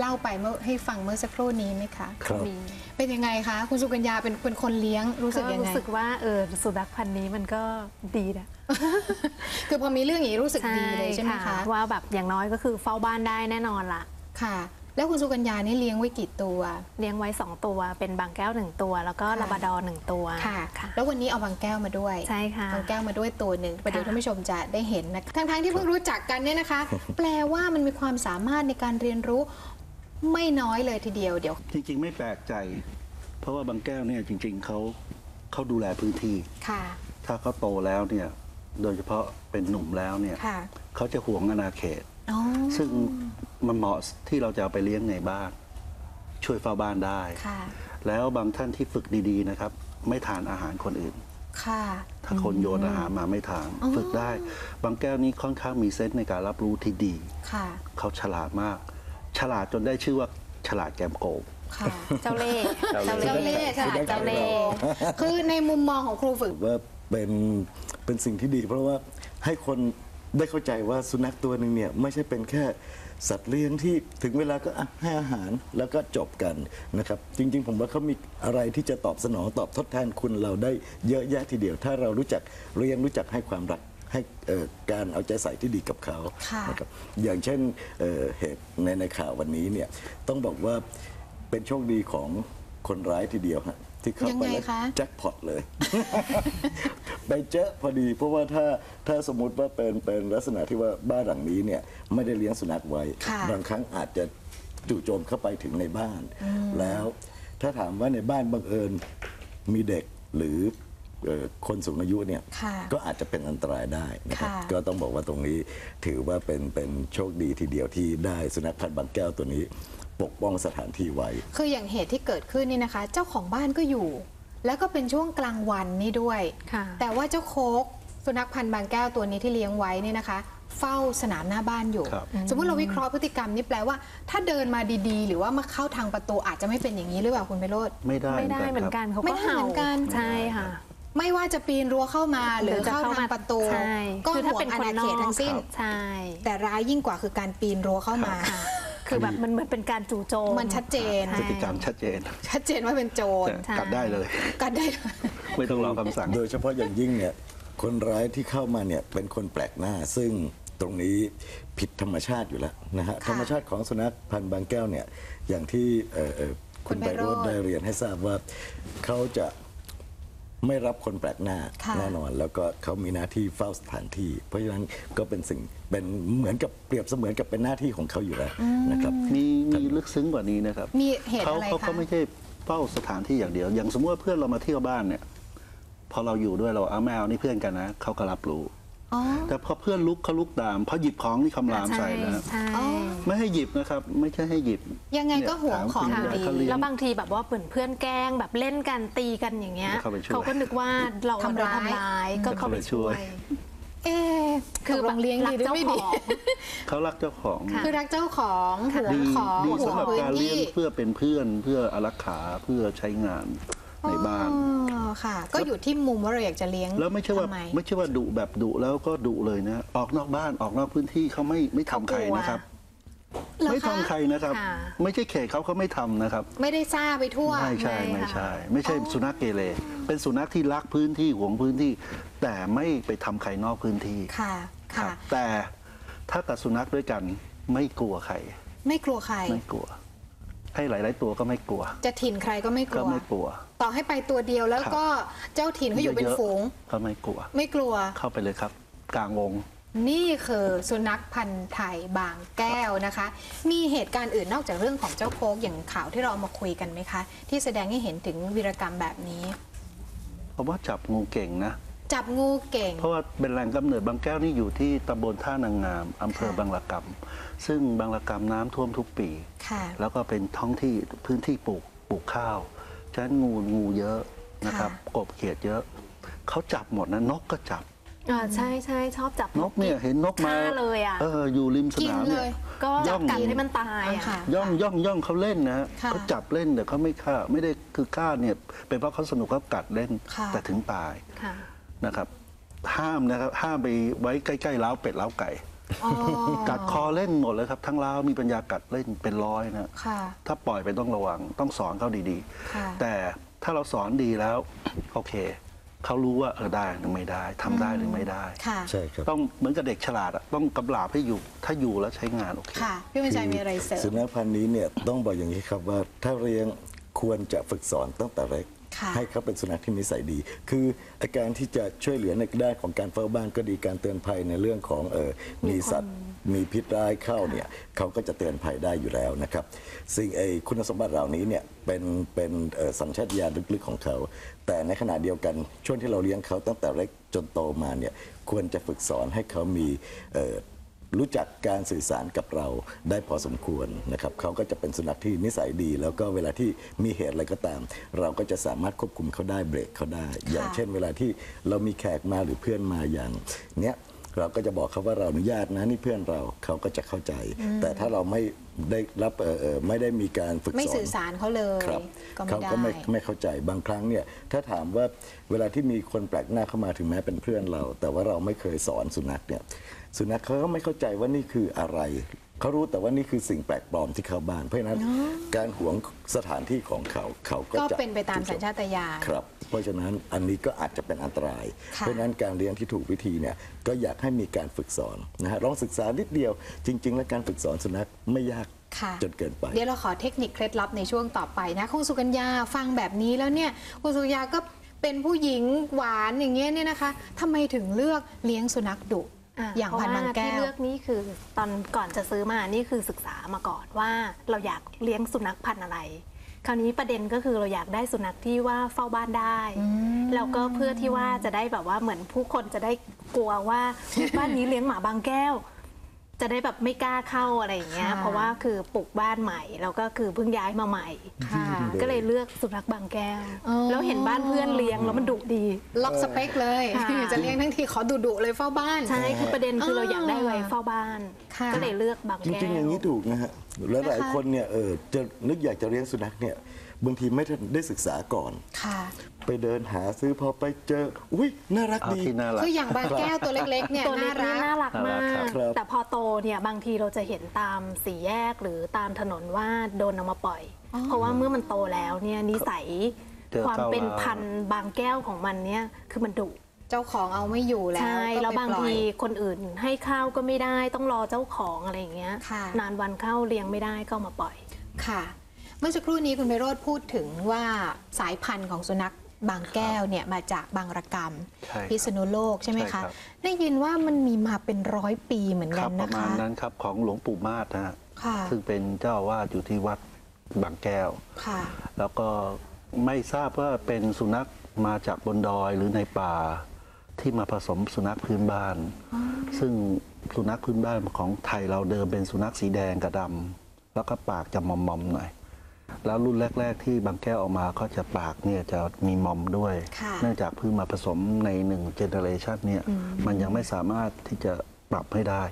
เล่าไปเมื่อให้ฟังเมื่อสักครู่นี้ไหมคะครับมีเป็นยังไงคะ คุณสุกัญญาเป็นเป็นคนเลี้ยงรู้สึกก็ยังไงรู้สึกว่าเออสุนัขพันธุ์นี้มันก็ดีนะ คือพอมีเรื่องอย่างนี้รู้สึกดีเลยใช่ไหมคะว่าแบบอย่างน้อยก็คือเฝ้าบ้านได้แน่นอนละค่ะ แล้วคุณสุกัญญานี่เลี้ยงไว้กี่ตัว เลี้ยงไว้ 2 ตัว เป็นบางแก้ว 1 ตัว แล้วก็ค่ะลาบราดอร์หนึ่งตัวค่ะค่ะ แล้ววันนี้เอาบางแก้วมาด้วยใช่ค่ะบางแก้วมาด้วยตัวหนึ่งประเดี๋ยวค่ะท่านผู้ชมจะได้เห็นนะทั้งๆที่เพิ่งรู้จักกันเนี่ยนะคะ แปลว่ามันมีความสามารถในการเรียนรู้ ไม่น้อยเลยทีเดียวเดี๋ยว จริง ๆ ไม่แปลกใจ เพราะว่าบางแก้วเนี่ยจริง ๆเขาเขาดูแลพื้นที่ ค่ะ ถ้าเขาโตแล้วเนี่ยโดยเฉพาะเป็นหนุ่มแล้วเนี่ยค่ะเขาจะห่วงอาณาเขต อ๋อซึ่งมันเหมาะที่เราจะเอาไปเลี้ยงในบ้าน ช่วยเฝ้าบ้านได้ ค่ะ แล้วบางท่านที่ฝึกดีๆนะครับ ไม่ทานอาหารคนอื่น ค่ะ ถ้าคนโยนอาหารมาไม่ทานอ๋อ ฝึกได้ บางแก้วนี้ค่อนข้างมีเซนส์ในการรับรู้ที่ดี ค่ะ เขาฉลาดมาก ฉลาดจนได้ชื่อว่าฉลาดแกมโกง ค่ะเจ้าเล่ห์เจ้าเจ้าเล่ห์ค่ะเจ้าเล่ห์คือในมุมมองของครูฝึก ว่าเป็นเป็นสิ่งที่ดี เพราะว่าให้คนได้เข้าใจว่าสุนัขตัวหนึ่งเนี่ยไม่ใช่เป็นแค่สัตว์เลี้ยงที่ถึงเวลาก็อะให้อาหารแล้วก็จบกันนะครับ จริง ๆ ผมว่าเขามีอะไรที่จะตอบสนองตอบทดแทนคุณเราได้เยอะแยะทีเดียว ถ้าเรารู้จักเรียนรู้จักให้ความรัก ให้เอ่อการเอาใจใส่ที่ดีกับเขาค่ะนะครับอย่างเช่นเอ่อเหตุในในข่าววันนี้เนี่ยต้องบอกว่าเป็นโชคดีของคนร้ายทีเดียวฮะที่เข้าไปยังไงแล้วคะแจ็คพอตเลย ไปเจอพอดี เพราะว่าถ้าถ้าสมมุติว่าเป็นเป็นลักษณะที่ว่าบ้านหลังนี้เนี่ยไม่ได้เลี้ยงสุนัขไว้ค่ะบางครั้งอาจจะจู่โจมเข้าไปถึงในบ้าน แล้วถ้าถามว่าในบ้านบังเอิญมีเด็กหรือเอ่อ คนสูงอายุเนี่ยค่ะก็อาจจะเป็นอันตรายได้นะครับค่ะก็ต้องบอกว่าตรงนี้ถือว่าเป็นเป็นโชคดีทีเดียวที่ได้สุนัขพันธุ์บางแก้วตัวนี้ ปกป้องสถานที่ไว้ คืออย่างเหตุที่เกิดขึ้นนี่นะคะ เจ้าของบ้านก็อยู่ แล้วก็เป็นช่วงกลางวันนี่ด้วยค่ะแต่ว่าเจ้าโคกสุนัขพันธุ์บางแก้วตัวนี้ที่เลี้ยงไว้เนี่ยนะคะเฝ้าสนามหน้าบ้านอยู่ครับสมมติเราวิเคราะห์พฤติกรรมนี่แปลว่า ถ้าเดินมาดีๆ หรือว่ามาเข้าทางประตูอาจจะไม่เป็นอย่างนี้หรือเปล่าคุณไพโรธไม่ได้ไม่ได้เหมือนกันครับเขาไม่ก็ได้เห่าเหมือนกันใช่ค่ะ ไม่ว่าจะปีนรั้วเข้ามาหรือเข้าทางประตู ใช่ก็คือห่ถ้าวงเป็นอาคนณานเขอตกทั้งสิ้น ใช่ แต่ร้ายยิ่งกว่าคือการปีนรั้วเข้ามา ค่ะ คือแบบมันเหมือนเป็นการจู่โจม มันชัดเจนใช่พฤติกรรมชัดเจนชัดเจนว่าเป็นโจรจะกัดได้เลยกันได้ ไม่ต้องรอคำสั่ง โดยเฉพาะอย่างยิ่งเนี่ยคนร้ายที่เข้ามาเนี่ยเป็นคนแปลกหน้า ซึ่งตรงนี้ผิดธรรมชาติอยู่แล้วนะฮะค่ะธรรมชาติของสุนัขพันธุ์บางแก้วเนี่ยอย่างที่เอ่อเอ่อคุณคุณไพไพโรโรจจน์น์ได้เรียนให้ทราบว่าเขาจะ ไม่รับคนแปลกหน้าค่ะแน่นอน แล้วก็เขามีหน้าที่เฝ้าสถานที่ เพราะฉะนั้นก็เป็นสิ่งเป็นเหมือนกับเปรียบเสมือนกับเป็นหน้าที่ของเขาอยู่แล้วนะครับ มีมีลึกซึ้งกว่านี้นะครับมีเหตุเขาอะไรเขาคะเขาไม่ใช่เฝ้าสถานที่อย่างเดียว อย่างสมมติว่าเพื่อนเรามาเที่ยวบ้านเนี่ย พอเราอยู่ด้วยเราเอาแมวนี่เพื่อนกันนะเขาก็รับรู้อ๋อ แต่พอเพื่อนลุกเขาลุกตามพอหยิบของนี่คำรามใส่นะใช่อ๋อ ไม่ให้หยิบนะครับ ไม่ใช่ให้หยิบยังไงก็ห่วงของเนี่อยู่ถามดีคุณยายเขาเลี้ยงแล้วบางทีแบบว่าเหมือนเพื่อนแกล้งแบบเล่นกันตีกันอย่างเงี้ยเข้าไปช่วยเขาก็นึกว่าเราทำร้ายโดนทำร้ายก็เข้าไปช่วย เอ๊ะคืคืออแบบลงเลี้ยงดีหรือไม่ดี รักเจ้าของ เขารักเจ้าของค่ะ คือรักเจ้าของห่วงดีของดีห่วงสำหรับพื้นการเลี้ที่ยงเพื่อเป็นเพื่อนเพื่ออารักขาเพื่อใช้งานในบ้าน อ๋อ ค่ะ ก็อยู่ที่มุมว่าเราอยากจะเลี้ยงแล้วไม่ใช่ว่าทำไม่ใช่ว่าดุแบบดุแล้วก็ดุเลยนะ ออกนอกบ้านออกนอกพื้นที่เขาไม่ไม่ทำใครนะครับ เหรอไม่คะทำใครนะครับค่ะไม่ใช่เขตเขาเขาไม่ทำนะครับ ไม่ได้ซ่าไปทั่วไม่ใช่ไม่ไม่ค่ะใช่ไม่ใช่สุนัขเกเรเป็นสุนัขที่รักพื้นที่หวงพื้นที่ แต่ไม่ไปทำใครนอกพื้นที่ค่ะครัค่ะ บแต่ถ้ากับสุนัขด้วยกันไม่กลัวใครไม่กลัวใคร ไม่กลัว ให้หลาย ๆ ตัวก็ไม่กลัว จะถิ่นใครก็ไม่กก็ลัวไม่กลัว ต่อให้ไปตัวเดียวแล้วก็เจ้าถิ่นเขาอยู่เป็นเะๆ ฝูง ก็ไม่กลัว ไม่กลัว เข้าไปเลยครับ กลางวง นี่คือสุนัขพันธ์ไทยบางแก้วนะคะ มีเหตุการณ์อื่นนอกจากเรื่องของเจ้าโคกอย่างข่าวที่เราเอามาคุยกันไหมคะ ที่แสดงให้เห็นถึงวีรกรรมแบบนี้ เพราะว่าจับงูเก่งนะ จับงูเก่ง เพราะว่าเป็นแหล่งกำเนิดบางแก้วนี่อยู่ที่ตำบลท่านางงามอำเภอค่ะบางละกำซึ่งบางละกำน้ำท่วมทุกปีค่ะแล้วก็เป็นท้องที่พื้นที่ปลูกปลูกข้าวฉะนั้นงูงูเยอะนะครับค่ะกบเขียดเยอะเขาจับหมดนะนกก็จับอ่าใช่ใช่ชอบจับนกเนี่ยเห็นนกมาฆ่าเลยอะเอออยู่ริมสกินนามเลเนี่ยยก็ย่องกัดให้มันตายอะค่ะ ย่องย่องย่องเขาเล่นนะฮะค่ะเขาจับเล่นแต่เขาไม่ฆ่าไม่ได้คือฆ่าเนี่ยเป็นเพราะเขาสนุกเขากัดเล่นค่ะแต่ถึงตายค่ะ นะครับ ห้ามนะครับห้ามไปไว้ใกล้ๆเล้าเป็ดเล้าไก่อ๋อกัดคอเล่นหมดเลยครับ ทั้งล้าวมีปัญญากัดเล่นเป็นร้อยนะค่ะ ถ้าปล่อยไปต้องระวังต้องสอนเขาดีค่ะ ๆ แต่ถ้าเราสอนดีแล้ว โอเคเขารู้ว่าเออได้หรือไม่ได้ทำได้หรือไม่ได้ ค่ะ ใช่ครับต้องเหมือนกับเด็กฉลาดอะต้องกำลาบให้อยู่ ถ้าอยู่แล้วใช้งานโอเค ค่ะ พี่บรรจัยมีอะไรเสริสุมนัขพันธุ์นี้เนี่ยต้องบอกอย่างนี้ครับว่าถ้าเลี้ยงควรจะฝึกสอนตั้งแต่เล็กค่ะ ให้เขาเป็นสุนัขที่นิสัยดี คืออาการที่จะช่วยเหลือในด้านของการเฝ้าบ้านก็ดีการเตือนภัยในเรื่องของเออมีสัตว์มีพิษร้ายเข้าเนี่ยเขาก็จะเตือนภัยได้อยู่แล้วนะครับสิ่งไอคุณสมบัติเหล่านี้เนี่ยเป็นเป็นเอ่อสัญชาตญาณลึกๆของเขา แต่ในขณะเดียวกันช่วงที่เราเลี้ยงเขาตั้งแต่เล็กจนโตมาเนี่ยควรจะฝึกสอนให้เขามีเอ่อ รู้จักการสื่อสารกับเราได้พอสมควรนะครับเขาก็จะเป็นสุนัขที่นิสัยดี แล้วก็เวลาที่มีเหตุอะไรก็ตาม เราก็จะสามารถควบคุมเขาได้เบรกเขาได้ อย่างเช่น เวลาที่เรามีแขกมาหรือเพื่อนมาอย่างเนี้ยเราก็จะบอกเขาว่าเราอนุญาตนะนี่เพื่อนเราเขาก็จะเข้าใจ แต่ถ้าเราไม่ ได้รับเอ่อเอ่อไม่ได้มีการฝึกสอน ไม่สื่อสารเขาเลยครับก็ไม่เขาได้ก็ไม่ไม่เข้าใจบางครั้งเนี่ยถ้าถามว่าเวลาที่มีคนแปลกหน้าเข้ามาถึงแม้เป็นเพื่อนเรา แต่ว่าเราไม่เคยสอนสุนัขเนี่ยสุนัขเขาก็ไม่เข้าใจว่านี่คืออะไรเขารู้แต่ว่านี่คือสิ่งแปลกปลอมที่เข้าบ้านเพราะฉะนั้น การหวงสถานที่ของเขาเขาก็ก็จะเป็นไปตามสัญชาตญาณ ครับ เพราะฉะนั้นอันนี้ก็อาจจะเป็นอันตราย ค่ะ เพราะฉะนั้นการเลี้ยงที่ถูกวิธีเนี่ยก็อยากให้มีการฝึกสอนนะฮะลองศึกษานิดเดียวจริง ๆ แล้วการฝึกสอนสุนัขไม่ยากค่ะจนเกินไป เดี๋ยวเราขอเทคนิคเคล็ดลับในช่วงต่อไปนะคุณสุกัญญาฟังแบบนี้แล้วเนี่ยคุณสุกัญญาก็เป็นผู้หญิงหวานอย่างเงี้ยเนี่ยนะคะทำไมถึงเลือกเลี้ยงสุนัขดุอะอย่างเพพันระธุ์บางว่าแก้ที่วเลือกนี่คือตอนก่อนจะซื้อมานี่คือศึกษามาก่อนว่าเราอยากเลี้ยงสุนัขพันธุ์อะไร คราวนี้ประเด็นก็คือเราอยากได้สุนัขที่ว่าเฝ้าบ้านได้แล้วก็เพื่อที่ว่าจะได้แบบว่าเหมือนผู้คนจะได้กลัวว่าบ้านนี้เลี้ยงหมาบางแก้ว จะได้แบบไม่กล้าเข้าอะไรอย่างเงี้ย ค่ะ เพราะว่าคือปลูกบ้านใหม่ แล้วก็คือเพิ่งย้ายมาใหม่ ค่ะ ก็เลยเลือกสุนัขบางแก้ว อ๋อ แล้วเห็นบ้านเพื่อนเลี้ยงแล้วมันดุดี ล็อกสเปคเลย ค่ะ จะเลี้ยงทั้งทีขอดุดุๆเลยเฝ้าบ้าน ใช่คือประเด็นคือเราอยากได้ไว้อ่าเฝ้าบ้าน ค่ะ ก็เลยเลือกบางจแก้ว ริงๆอย่างนี้ถูกนะฮะหลายหลายนะคะคนเนี่ยเออจะนึกอยากจะเลี้ยงสุนัขเนี่ยบางทีไม่ทันได้ศึกษาก่อน ค่ะ ไปเดินหาซื้อพอไปเจอ อุ้ยน่ารักเอาดี ที่น่ารัก คืออย่างบางแก้วตัวเล็กๆเนี่ยตัวเล็น่ากนี่รักน่ารักมาน่ารักก ครับ แต่พอโตเนี่ยบางทีเราจะเห็นตามสี่แยกหรือตามถนนว่าโดนเอามาปล่อย เพราะว่าเมื่อมันโตแล้วเนี่ยนิสัยเจอความเป็นก้าวร้าว พันธุ์บางแก้วของมันเนี่ยคือมันดุ เจ้าของเอาไม่อยู่แล้วใช่ ก็แล้วไปบางปล่อย ทีคนอื่นให้ข้าวก็ไม่ได้ต้องรอเจ้าของอะไรอย่างเงี้ย ค่ะ นานวันเข้าเลี้ยงไม่ได้ก็เอามาปล่อย ค่ะ เมื่อสักครู่นี้คุณไพโรธพูดถึงว่าสายพันธุ์ของสุนัข บางแก้วเนี่ยมาจากบางระกรรมใช่ครับพิษณุโลกใช่ไหมใช่ครัคะบได้ยินว่ามันมีมาเป็นร้อยปีเหมือนคกัรันปนะระมาคะณนั้นครับของหลวงปู่มาศนะฮะค่ะซึ่งเป็นเจ้าอาวาสอยู่ที่วัดบางแก้วค่ะแล้วก็ไม่ทราบว่าเป็นสุนัขมาจากบนดอยหรือในป่าที่มาผสมสุนัขพื้นบ้าน ซึ่งสุนัขพื้นบ้านของไทยเราเดิมเป็นสุนัขสีแดงกับดำแล้วก็ปากจะมอมๆหน่อย แล้วรุ่นแรก ๆ ที่บางแก้วออกมาก็จะปากเนี่ยจะมีมอมด้วย ค่ะเนื่องจากเพิ่งมาผสมในหนึ่งเจเนอเรชันเนี่ยมันยังไม่สามารถที่จะปรับให้ได้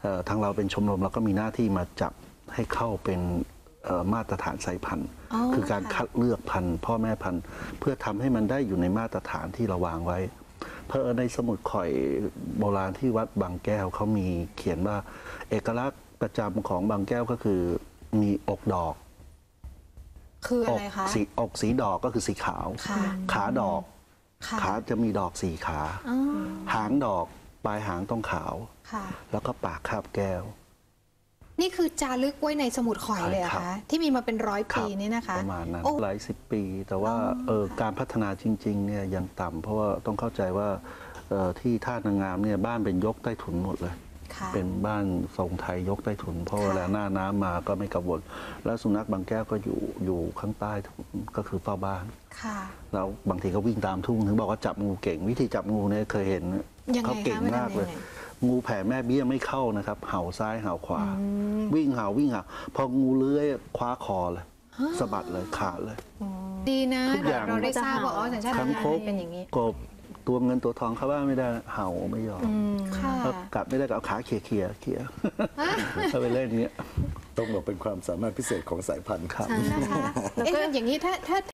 เอ่อทางเราเป็นชมรมเราก็มีหน้าที่มาจับให้เข้าเป็นเอ่อมาตรฐานสายพันธุ์อ๋อคือการค่ะคัดเลือกพันธุ์พ่อแม่พันธุ์ เพื่อทำให้มันได้อยู่ในมาตรฐานที่เราวางไว้ เพราะในสมุดข่อยโบราณที่วัดบางแก้วเขามีเขียนว่า เอกลักษณ์ประจำของบางแก้วก็คือมีอกดอก คือออะกไรคะ สีอกสีดอกก็คือสีขาว ค่ะ ขาดอก ค่ะขาจะมีดอกสี่ขา อ๋อหางดอกปลายหางต้องขาว ค่ะ แล้วก็ปากคาบแก้ว นี่คือจารึกไว้ในสมุดข่อยเลยเหรอครัคะบ ที่มีมาเป็นร้อยครัปีบนี่นะคะ ประมาณนั้นโอ้ หลายสิบปี แต่ว่าเออการพัฒนาจริงๆเนี่ยยังต่ำเพราะว่าต้องเข้าใจว่าเอ่อที่ท่านางงามเนี่ยบ้านเป็นยกใต้ถุนหมดเลยค่ะ เป็นบ้านทรงไทยยกใต้ถุนเพราะค่ะเวลาหน้าน้ำมาก็ไม่กังวลแล้วสุนัขบางแก้วก็อยู่อยู่ข้างใต้ถุนก็คือเฝ้าบ้านค่ะแล้วบางทีก็วิ่งตามทุ่งถึงบอกว่าจับงูเก่ง วิธีจับงูเนี่ยเคยเห็นยังไงเขาเก่งคะมันมากเลยทำยังไงงูแผ่แม่เบี้ยไม่เข้านะครับ เห่าซ้ายเห่าขวา วิ่งเห่าวิ่งเห่าพองูเลื้อยคว้าคอเลยสะบัดเลยขาดเลย ดีนะทุกอย่างเราได้ทราบว่าอ๋อสัญชาตคังญาณคกเป็นอย่างนี้กบ ตัวเงินตัวทองเข้าบ้านไม่ได้เห่าไม่ยอมค่ะแล้วกัดไม่ได้ก็เอาขาเขี่ยเขี่ยเขี่ยเอาไปเล่นอย่างเงี้ยต้องบอกเป็นความสามารถพิเศษของสายพันธุ์ครับใช่นะคะเอ๊ะอย่างนี้ถ้าถ้า